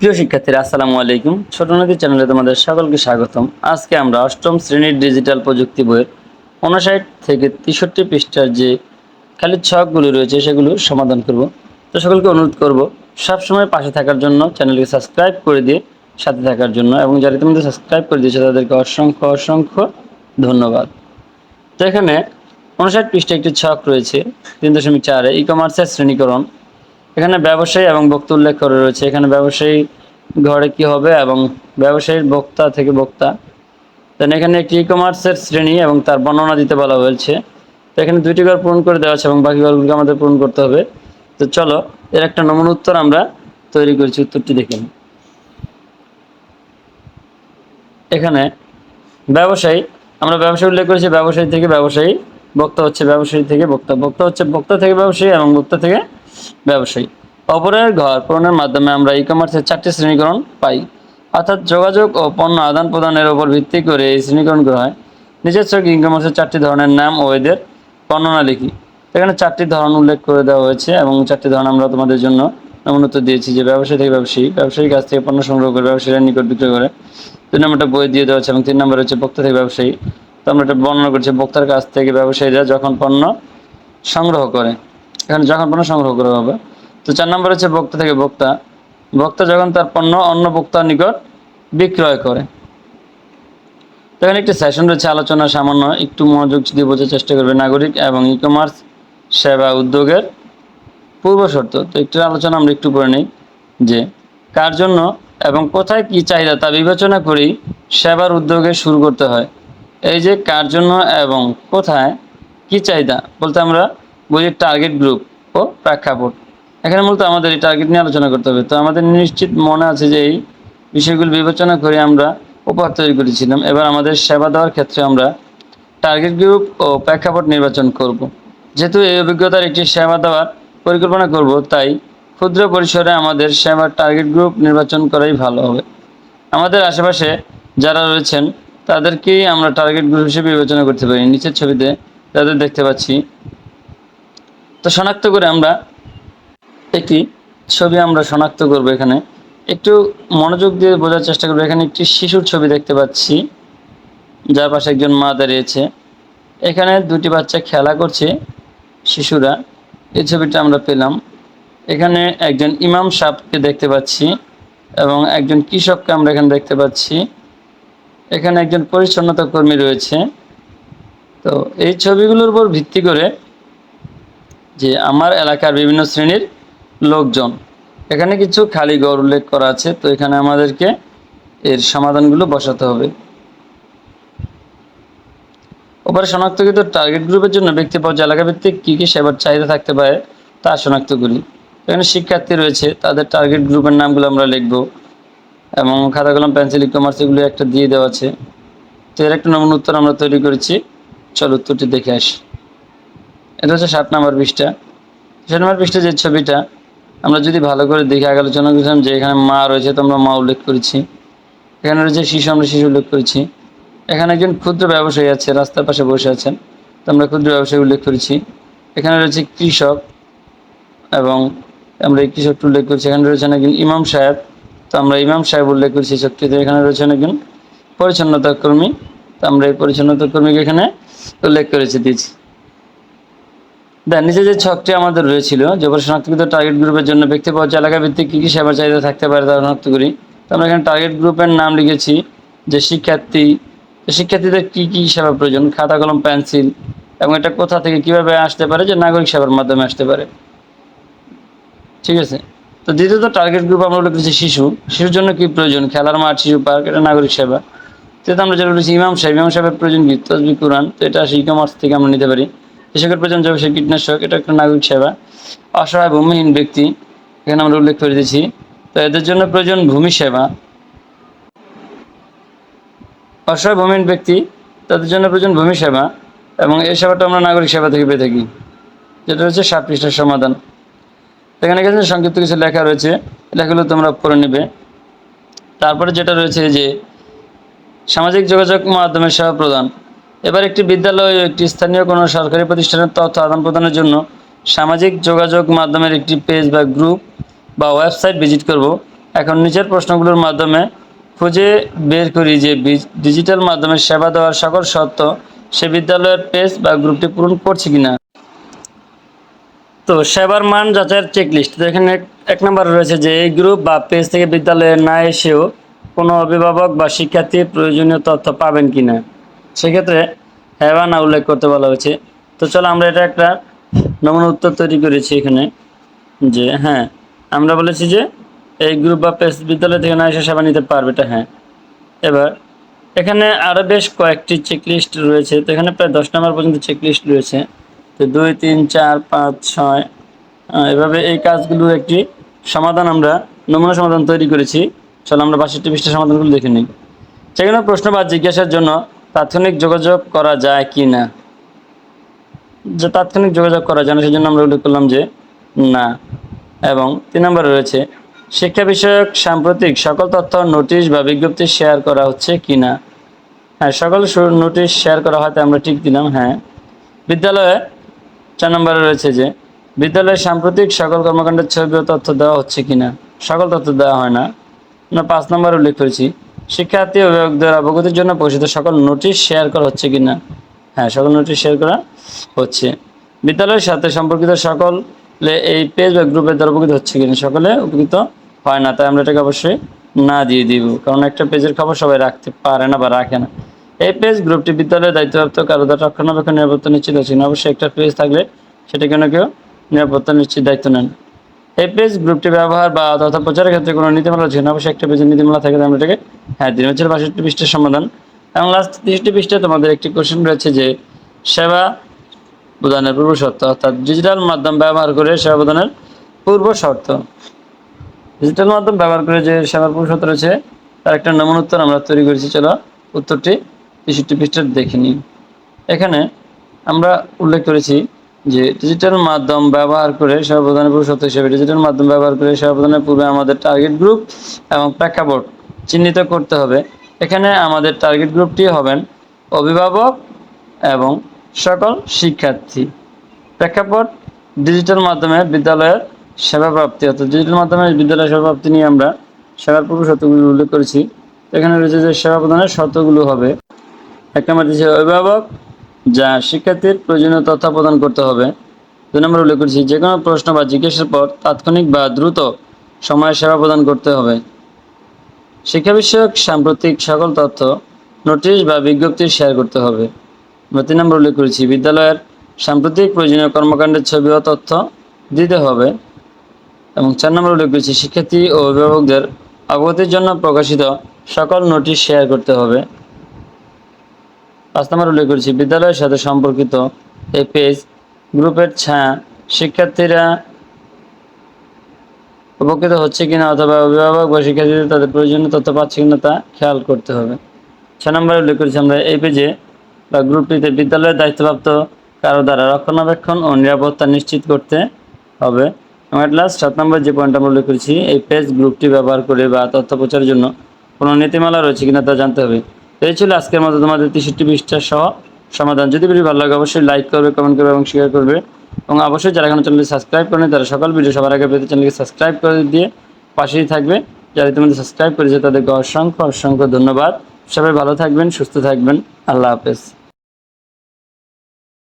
প্রিয় শিক্ষার্থীরা, আসসালামু আলাইকুম। ছোট নদী চ্যানেলে তোমাদের সকলকে স্বাগতম। আজকে আমরা অষ্টম শ্রেণির ডিজিটাল প্রযুক্তি বইয়ের উনষাট থেকে তেষট্টি পৃষ্ঠার যে খালি ছকগুলো রয়েছে, সেগুলো সমাধান করব। তো সকলকে অনুরোধ করব, সবসময় পাশে থাকার জন্য চ্যানেলকে সাবস্ক্রাইব করে দিয়ে সাথে থাকার জন্য এবং যারা ইতিমধ্যে সাবস্ক্রাইব করে দিয়েছে, তাদেরকে অসংখ্য অসংখ্য ধন্যবাদ। তো এখানে উনষাট পৃষ্ঠে একটি ছক রয়েছে, তিন দশমিক চারে ই কমার্সের শ্রেণীকরণ। এখানে ব্যবসায়ী এবং বক্তা উল্লেখ করে রয়েছে। এখানে ব্যবসায়ী ঘরে কি হবে এবং ব্যবসায়ীর বক্তা থেকে বক্তা। দেন এখানে একটি ই কমার্সের শ্রেণি এবং তার বর্ণনা দিতে বলা হয়েছে। তো এখানে দুইটি ঘর পূরণ করে দেওয়া আছে এবং বাকি ঘরগুলোকে আমাদের পূরণ করতে হবে। তো চলো, এর একটা নমুনা উত্তর আমরা তৈরি করেছি। উত্তরটি দেখে এখানে ব্যবসায়ী, আমরা ব্যবসায়ী উল্লেখ করেছি, ব্যবসায়ী থেকে ব্যবসায়ী, বক্তা হচ্ছে ব্যবসায়ী থেকে বক্তা। বক্তা হচ্ছে বক্তা থেকে ব্যবসায়ী এবং বক্তা থেকে ব্যবসায়ী। অপরের ঘর পূরণের মাধ্যমে আমরা ই কমার্সের চারটি শ্রেণীকরণ পাই। অর্থাৎ যোগাযোগ ও পণ্য আদান প্রদানের উপর ভিত্তি করে এই শ্রেণীকরণ করা হয়। নিচের ছক ই কমার্সের চারটি ধরনের নাম ও এদের বর্ণনা লিখি এখানে চারটি ধরন উল্লেখ করে দেওয়া হয়েছে এবং চারটি ধরন আমরা তোমাদের জন্য নমুনত দিয়েছি যে ব্যবসায়ী থেকে ব্যবসায়ী, ব্যবসায়ীর কাছ থেকে পণ্য সংগ্রহ করে, ব্যবসায়ীরা নিকট বিক্রয় করে। দুই নম্বরটা বই দিয়ে দেওয়া আছে এবং তিন নম্বর হচ্ছে বক্তা থেকে ব্যবসায়ী। তো আমরা এটা বর্ণনা করছি বক্তার কাছ থেকে ব্যবসায়ীরা যখন পণ্য সংগ্রহ করে। এখানে যখন পণ্য সংগ্রহ করা হবে, তো চার নম্বর হচ্ছে বক্তা থেকে বক্তা বক্তা যখন তার পণ্য অন্য বক্তার নিকট বিক্রয় করে। তো এখানে একটি সেশন রয়েছে, আলোচনা সামান্য, একটু মনোযোগ দিয়ে বোঝার চেষ্টা করবে নাগরিক এবং ই কমার্স সেবা উদ্যোগের পূর্ব শর্ত। তো একটু আলোচনা আমরা একটু করে নিই, যে কার জন্য এবং কোথায় কি চাহিদা তা বিবেচনা করেই সেবার উদ্যোগে শুরু করতে হয়। এই যে কার জন্য এবং কোথায় কি চাহিদা বলতে আমরা বুঝি টার্গেট গ্রুপ ও প্রেক্ষাপট। এখানে মূলত আমাদের এই টার্গেট নিয়ে আলোচনা করতে হবে। তো আমাদের নিশ্চিত মনে আছে যে এই বিষয়গুলো বিবেচনা করে আমরা উপহার তৈরি করেছিলাম। এবার আমাদের সেবা দেওয়ার ক্ষেত্রে আমরা টার্গেট গ্রুপ ও প্রেক্ষাপট নির্বাচন করব। যেহেতু এই অভিজ্ঞতার একটি সেবা দেওয়ার পরিকল্পনা করব, তাই ক্ষুদ্র পরিসরে আমাদের সেবার টার্গেট গ্রুপ নির্বাচন করাই ভালো হবে। আমাদের আশেপাশে যারা রয়েছেন, তাদেরকেই আমরা টার্গেট গ্রুপ হিসেবে বিবেচনা করতে পারি। নিচের ছবিতে তাদের দেখতে পাচ্ছি। তো শনাক্ত করে আমরা একটি ছবি আমরা শনাক্ত করব এখানে। একটু মনোযোগ দিয়ে বোঝার চেষ্টা করব। এখানে একটি শিশুর ছবি দেখতে পাচ্ছি, যার পাশে একজন মা দাঁড়িয়েছে। এখানে দুটি বাচ্চা খেলা করছে শিশুরা। এই ছবিটা আমরা পেলাম। এখানে একজন ইমাম সাহেবকে দেখতে পাচ্ছি এবং একজন কৃষককে আমরা এখানে দেখতে পাচ্ছি। এখানে একজন পরিচ্ছন্নতা কর্মী রয়েছে। তো এই ছবিগুলোর উপর ভিত্তি করে যে আমার এলাকার বিভিন্ন শ্রেণির লোকজন। এখানে কিছু খালি গড় উল্লেখ করা আছে, তো এখানে আমাদেরকে এর সমাধানগুলো বসাতে হবে। ওপরে শনাক্তকৃত টার্গেট গ্রুপের জন্য ব্যক্তি পর্যায়ে এলাকা ভিত্তিক কী কী সেবার চাহিদা থাকতে পারে তা শনাক্ত করি। এখানে শিক্ষার্থী রয়েছে, তাদের টার্গেট গ্রুপের নামগুলো আমরা লিখব এবং খাতা, কলম পেন্সিল ই কমার্স এগুলো একটা দিয়ে দেওয়া আছে। তো এর একটা নমুন উত্তর আমরা তৈরি করেছি। চলো উত্তরটি দেখে আসি। এটা হচ্ছে সাত নম্বর পৃষ্ঠা। সাত নম্বর পৃষ্ঠা যে ছবিটা, আমরা যদি ভালো করে দেখে আগে আলোচনা করেছিলাম যে এখানে মা রয়েছে, তো আমরা মা উল্লেখ করেছি। এখানে রয়েছে শিশু, আমরা শিশু উল্লেখ করেছি। এখানে একজন ক্ষুদ্র ব্যবসায়ী আছে, রাস্তার পাশে বসে আছেন, তো আমরা ক্ষুদ্র ব্যবসায়ী উল্লেখ করেছি। এখানে রয়েছে কৃষক এবং আমরা এই কৃষকটি উল্লেখ করেছি। এখানে রয়েছেন একজন ইমাম সাহেব, তো আমরা ইমাম সাহেব উল্লেখ করেছি শক্তিতে এখানে রয়েছেন একজন পরিচ্ছন্নতা কর্মী, তো আমরা এই পরিচ্ছন্নতা কর্মীকে এখানে উল্লেখ করেছি, দিয়েছি। দেন নিচে যে ছকটি আমাদের রয়েছিল, যে শনাক্তকৃত টার্গেট গ্রুপের জন্য ব্যক্তি পর্যায়ে এলাকা ভিত্তিক কী কী সেবার চাহিদা থাকতে পারে তা শনাক্ত করি তো আমরা এখানে টার্গেট গ্রুপের নাম লিখেছি যে শিক্ষার্থী। শিক্ষার্থীদের কী কী সেবা প্রয়োজন? খাতা, কলম, পেন্সিল। এবং এটা কোথা থেকে কীভাবে আসতে পারে? যে নাগরিক সেবার মাধ্যমে আসতে পারে। ঠিক আছে? তো দ্বিতীয়ত টার্গেট গ্রুপ আমরা করেছি শিশু। শিশুর জন্য কি প্রয়োজন? খেলার মাঠ, শিশু পার্ক, এটা নাগরিক সেবা। তৃতীয়ত আমরা যেটা বলেছি ইমাম সাহেব। ইমাম সাহেবের প্রয়োজন কি? তসবি কোরআন। তো এটা ই কমার্স থেকে আমরা নিতে পারি। কৃষকের প্রয়োজন যাবে কীটনাশক, এটা একটা নাগরিক সেবা। অসহায় ভূমিহীন ব্যক্তি, এখানে আমরা উল্লেখ করে দিয়েছি। তো এদের জন্য প্রয়োজন ভূমি সেবা। অসহায় ভূমিহীন ব্যক্তি, তাদের জন্য প্রয়োজন ভূমি সেবা এবং এই সেবাটা আমরা নাগরিক সেবা থেকে পেয়ে থাকি, যেটা হচ্ছে সাত পৃষ্ঠার সমাধান। এখানে কিছু সংক্ষিপ্ত কিছু লেখা রয়েছে। লেখাগুলো তোমরা পড়ে নেবে। তারপরে যেটা রয়েছে যে সামাজিক যোগাযোগ মাধ্যমের সেবা প্রদান। এবার একটি বিদ্যালয় একটি স্থানীয় কোনো সরকারি প্রতিষ্ঠানের তথ্য আদান প্রদানের জন্য সামাজিক যোগাযোগ মাধ্যমের একটি পেজ বা গ্রুপ বা ওয়েবসাইট ভিজিট করব। এখন নিচের প্রশ্নগুলোর মাধ্যমে খুঁজে বের করি যে ডিজিটাল মাধ্যমে সেবা দেওয়ার সকল শর্ত সে বিদ্যালয়ের পেজ বা গ্রুপটি পূরণ করছে কিনা। তো সেবার মান যাচাইয়ের চেকলিস্ট তো এখানে এক- এক নম্বর রয়েছে যে এই গ্রুপ বা পেজ থেকে বিদ্যালয়ে না এসেও কোনো অভিভাবক বা শিক্ষার্থী প্রয়োজনীয় তথ্য পাবেন কিনা। সেক্ষেত্রে হ্যাঁ না উল্লেখ করতে বলা হয়েছে। তো চলো আমরা এটা একটা নমুনা উত্তর তৈরি করেছি এখানে যে হ্যাঁ আমরা বলেছি যে এই গ্রুপ বা পেজ বিদ্যালয় থেকে না এসে সেবা নিতে পারবে, এটা হ্যাঁ। এবার, এখানে আরও বেশ কয়েকটি চেকলিস্ট রয়েছে। তো এখানে প্রায় দশ নম্বর পর্যন্ত চেকলিস্ট রয়েছে। তো দুই, তিন, চার, পাঁচ, ছয় এভাবে এই কাজগুলোর একটি সমাধান আমরা, নমুনা সমাধান তৈরি করেছি। চলো আমরা বাষট্টি পৃষ্ঠা সমাধানগুলো দেখে নিই। সেখানে প্রশ্ন বা জিজ্ঞাসার জন্য তাৎক্ষণিক যোগাযোগ করা যায় কি না যে তাৎক্ষণিক যোগাযোগ করা যায় না, সেজন্য আমরা উল্লেখ করলাম যে না। এবং তিন নম্বরে রয়েছে, শিক্ষা বিষয়ক সাম্প্রতিক সকল তথ্য, নোটিশ বা বিজ্ঞপ্তি শেয়ার করা হচ্ছে কি না হ্যাঁ সকল নোটিশ শেয়ার করা হয় আমরা ঠিক দিলাম হ্যাঁ। বিদ্যালয়ে চার নম্বরে রয়েছে যে, বিদ্যালয়ে সাম্প্রতিক সকল কর্মকাণ্ডের ছবি তথ্য দেওয়া হচ্ছে কি না সকল তথ্য দেওয়া হয় না। পাঁচ নম্বর উল্লেখ করেছি শিক্ষার্থী অভিভাবকদের অবগতির জন্য পরিচিত সকল নোটিশ শেয়ার করা হচ্ছে কিনা? হ্যাঁ সকল নোটিশ শেয়ার করা হচ্ছে। বিদ্যালয়ের সাথে সম্পর্কিত সকলে এই পেজ বা গ্রুপের দ্বারা উপকৃত হচ্ছে কিনা সকলে উপকৃত হয় না, তাই আমরা এটাকে অবশ্যই না দিয়ে দিব। কারণ একটা পেজের খবর সবাই রাখতে পারে না বা রাখে না। এই পেজ গ্রুপটি বিদ্যালয়ের দায়িত্বপ্রাপ্ত কারও দ্বারা রক্ষণাবেক্ষণ নিরাপত্তা নিশ্চিত হচ্ছে না অবশ্যই একটা পেজ থাকলে সেটা কেন কেউ নিরাপত্তা নিশ্চিত দায়িত্ব নেন। এই পেজ গ্রুপটি ব্যবহার বা তথা প্রচারের ক্ষেত্রে কোনো নীতিমালা আছে না। অবশ্যই একটা পেজের নীতিমালা থাকে আমরা এটাকে হ্যাঁ দিন হচ্ছে বাষট্টি পৃষ্ঠের সমাধান। এবং লাস্ট তিরিশটি পৃষ্ঠে তোমাদের একটি কোশ্চেন রয়েছে যে সেবা প্রদানের পূর্ব শর্ত, অর্থাৎ ডিজিটাল মাধ্যম ব্যবহার করে সেবা প্রদানের পূর্ব শর্ত। ডিজিটাল মাধ্যম ব্যবহার করে যে সেবার পূর্ব শর্ত রয়েছে, তার একটা নমুনা উত্তর আমরা তৈরি করেছি। চলো উত্তরটি তেষট্টি পৃষ্ঠার দেখে নিই। এখানে আমরা উল্লেখ করেছি যে ডিজিটাল মাধ্যম ব্যবহার করে পূর্ব শর্ত হিসেবে ডিজিটাল মাধ্যম ব্যবহার করে প্রদানের পূর্বে আমাদের টার্গেট গ্রুপ এবং প্রেক্ষাপট চিহ্নিত করতে হবে। এখানে আমাদের টার্গেট গ্রুপটি হবেন অভিভাবক এবং সকল শিক্ষার্থী। প্রেক্ষাপট ডিজিটাল মাধ্যমে বিদ্যালয়ের সেবা প্রাপ্তি অর্থাৎ ডিজিটাল মাধ্যমে বিদ্যালয়ের সেবা প্রাপ্তি নিয়ে আমরা সেবার পূর্ব শর্তগুলি উল্লেখ করেছি। এখানে রয়েছে যে সেবা প্রদানের শর্তগুলো হবে। এক নম্বর অভিভাবক যা শিক্ষার্থীর প্রয়োজনীয় তথ্য প্রদান করতে হবে। দুই নম্বর উল্লেখ করেছি যে কোনো প্রশ্ন বা জিজ্ঞাসার পর তাৎক্ষণিক বা দ্রুত সময়ে সেবা প্রদান করতে হবে। শিক্ষা বিষয়ক সাম্প্রতিক সকল তথ্য, নোটিশ বা বিজ্ঞপ্তি শেয়ার করতে হবে। আমরা তিন নম্বর উল্লেখ করেছি, বিদ্যালয়ের সাম্প্রতিক প্রয়োজনীয় কর্মকাণ্ডের ছবি ও তথ্য দিতে হবে। এবং চার নম্বর উল্লেখ করেছি, শিক্ষার্থী ও অভিভাবকদের অবগতির জন্য প্রকাশিত সকল নোটিশ শেয়ার করতে হবে। পাঁচ নম্বর উল্লেখ করেছি, বিদ্যালয়ের সাথে সম্পর্কিত এই পেজ গ্রুপের ছায়া, শিক্ষার্থীরা উপকৃত হচ্ছে কিনা অথবা অভিভাবক বা শিক্ষার্থীদের তাদের প্রয়োজনীয় তথ্য পাচ্ছে কিনা তা খেয়াল করতে হবে। ছয় নম্বরে উল্লেখ করেছি আমরা এই পেজে বা গ্রুপটিতে বিদ্যালয়ের দায়িত্বপ্রাপ্ত কারও দ্বারা রক্ষণাবেক্ষণ ও নিরাপত্তা নিশ্চিত করতে হবে। এবং এট লাস্ট সাত নম্বর যে পয়েন্ট আমরা উল্লেখ করেছি, এই পেজ গ্রুপটি ব্যবহার করে বা তথ্য প্রচারের জন্য কোনো নীতিমালা রয়েছে কিনা তা জানতে হবে। এই ছিল আজকের মতো তোমাদের তেষট্টি পৃষ্ঠা সহ সমাধান। যদি ভিডিও ভালো লাগে, অবশ্যই লাইক করবে কমেন্ট করবে এবং শেয়ার করবে। এবং অবশ্যই যারা এখন চ্যানেলটি সাবস্ক্রাইব করেন, তারা সকল ভিডিও সবার আগে পেতে চ্যানেলকে সাবস্ক্রাইব করে দিয়ে পাশেই থাকবে। যারা ইতিমধ্যে সাবস্ক্রাইব করেছে, তাদেরকে অসংখ্য অসংখ্য ধন্যবাদ। সবাই ভালো থাকবেন, সুস্থ থাকবেন। আল্লাহ হাফেজ।